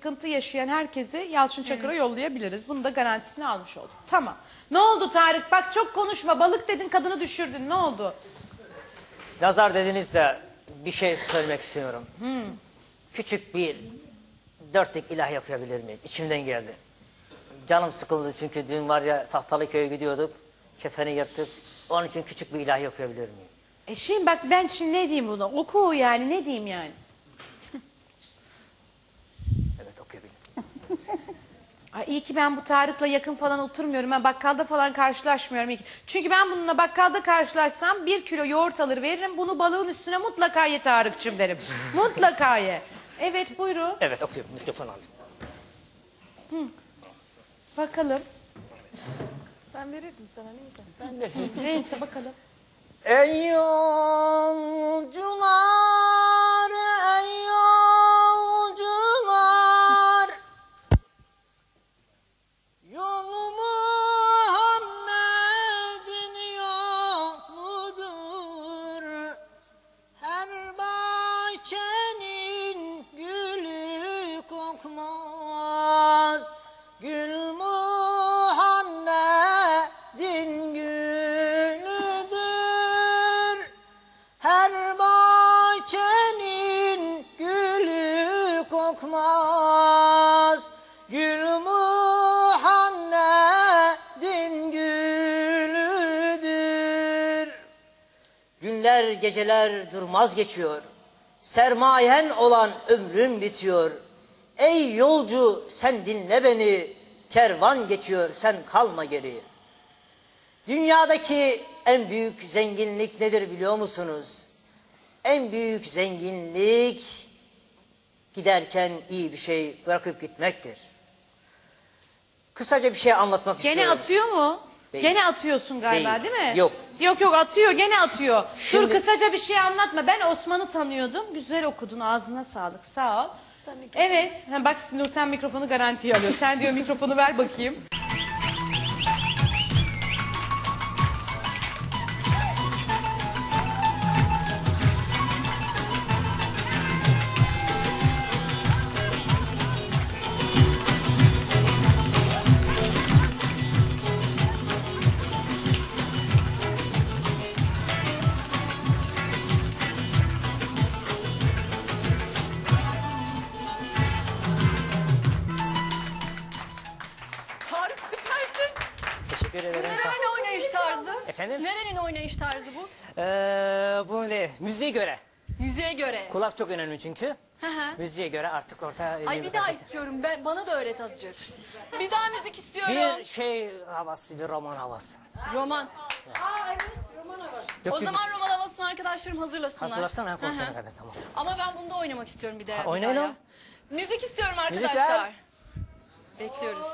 sıkıntı yaşayan herkesi Yalçın Çakır'a yollayabiliriz. Bunu da garantisini almış olduk. Tamam. Ne oldu Tarık? Bak çok konuşma. Balık dedin kadını düşürdün. Ne oldu? Nazar dediniz de bir şey söylemek istiyorum. Küçük bir dörtlük ilah yapabilir miyim? İçimden geldi. Canım sıkıldı çünkü dün var ya Tahtalıköy'e gidiyorduk. Kefeni yırttık. Onun için küçük bir ilah yapabilir miyim? E şimdi bak ben şimdi ne diyeyim buna? Oku yani ne diyeyim yani? Evet okuyabilirim. Ay iyi ki ben bu Tarık'la yakın falan oturmuyorum. Ben bakkalda falan karşılaşmıyorum. iyi ki. Çünkü ben bununla bakkalda karşılaşsam bir kilo yoğurt alır veririm. Bunu balığın üstüne mutlaka ye Tarık'cığım derim. mutlaka ye. Evet buyurun. Evet okuyorum. Mikrofon aldım. Bakalım. Ben verirdim sana neyse. Neyse bakalım. Ey yolcular, geceler durmaz geçiyor Sermayen olan ömrüm bitiyor Ey yolcu sen dinle beni Kervan geçiyor sen kalma geri Dünyadaki en büyük zenginlik nedir biliyor musunuz? En büyük zenginlik giderken iyi bir şey bırakıp gitmektir. Kısaca bir şey anlatmak Gene istiyorum. atıyor mu? Değil. Gene atıyorsun galiba Değil. değil, mi? Yok. Yok yok atıyor gene atıyor. Şimdi- Dur kısaca bir şey anlatma. Ben Osman'ı tanıyordum. Güzel okudun ağzına sağlık sağ ol. Evet. Ha, bak Nurten mikrofonu garantiye alıyor. Sen diyor mikrofonu ver bakayım. Teşekkür ederim. Nerenin oynayış tarzı? Efendim? Nerenin oynayış tarzı bu? Ee, bu ne? Müziğe göre. Müziğe göre. Kulak çok önemli çünkü. Hı hı. Müziğe göre artık orta... Ay bir daha istiyorum. Ben, bana da öğret azıcık. Bir daha müzik istiyorum. Bir şey havası, bir roman havası. Roman. O Döktür- zaman roman havasını arkadaşlarım hazırlasınlar. Hazırlasana Hı hı. konsere kadar tamam. Ama ben bunda oynamak istiyorum bir de. bir oynayın daha oğlum. ya. Müzik istiyorum arkadaşlar. ver. Bekliyoruz.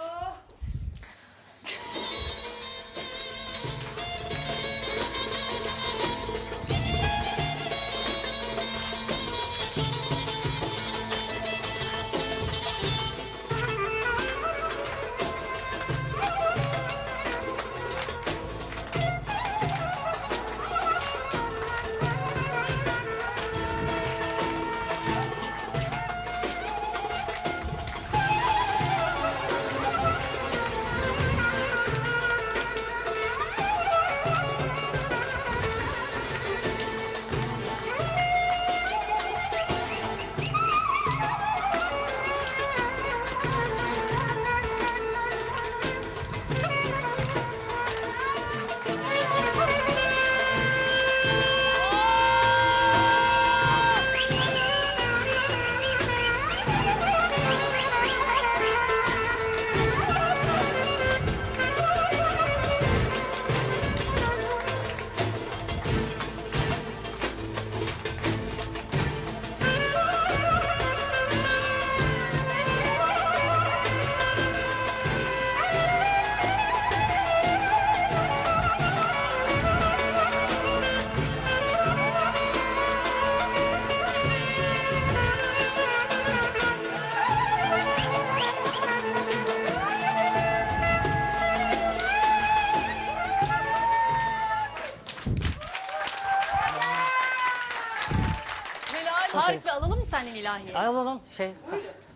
Tarık bir alalım şey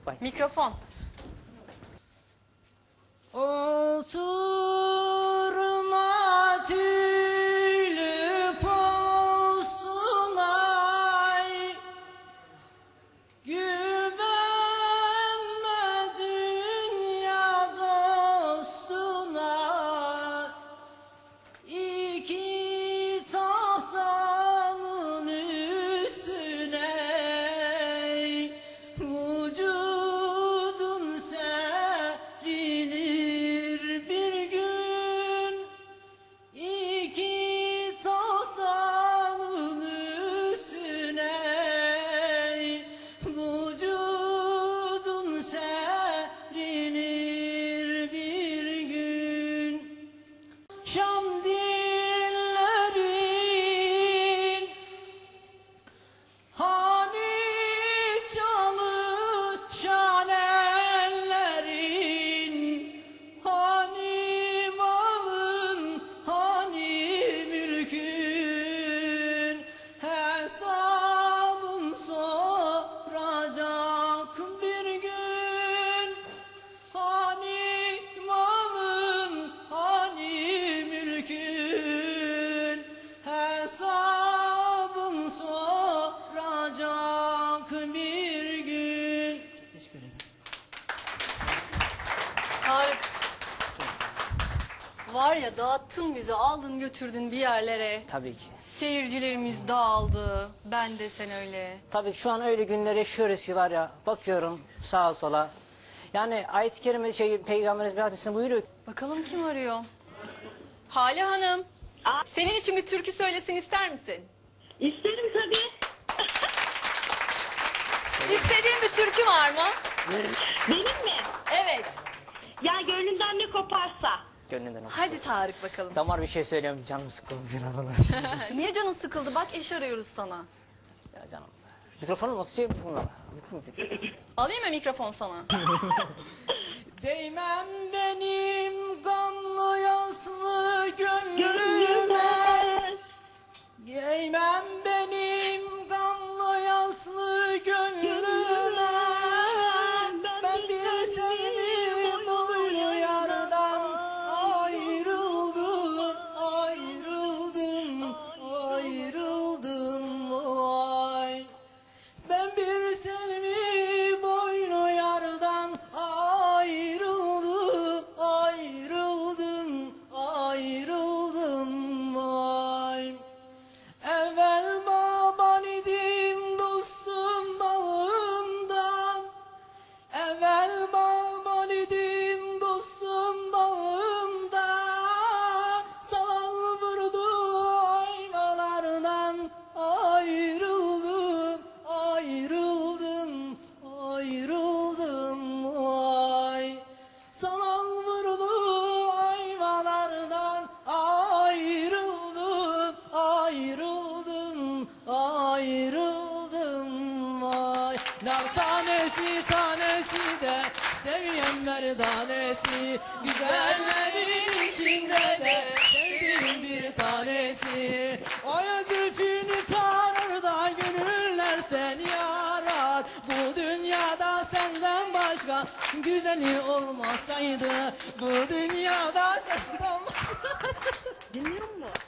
Bay. Mikrofon. Oturma Shall Var ya dağıttın bizi aldın götürdün bir yerlere. Tabii ki. Seyircilerimiz dağıldı. Ben de sen öyle. Tabii ki şu an öyle günler yaşıyoruz ki var ya bakıyorum sağa sola. Yani ayet-i kerime şey peygamberimiz bir hadisinde buyuruyor. Bakalım kim arıyor? Hale Hanım. Senin için bir türkü söylesin ister misin? İsterim tabii. İstediğin bir türkü var mı? Benim mi? Evet. Ya gönlümden ne koparsa. Gönlünden olsun. Hadi Tarık bakalım. Damar bir şey söylüyorum canım sıkıldı biraz. Niye canın sıkıldı? Bak eş arıyoruz sana. ya canım. Mikrofonu mu tutuyor mikrofonla? Alayım mı mikrofon sana? Değmem benim gamlı yaslı Gönlüme. Değmem benim tanesi tanesi de seviyen merdanesi. Güzellerin içinde de sevdiğim bir tanesi. Ay zülfünü tanır da gönüller seni arar. Bu dünyada senden başka güzeli olmasaydı Bu dünyada senden başka Dinliyor musun?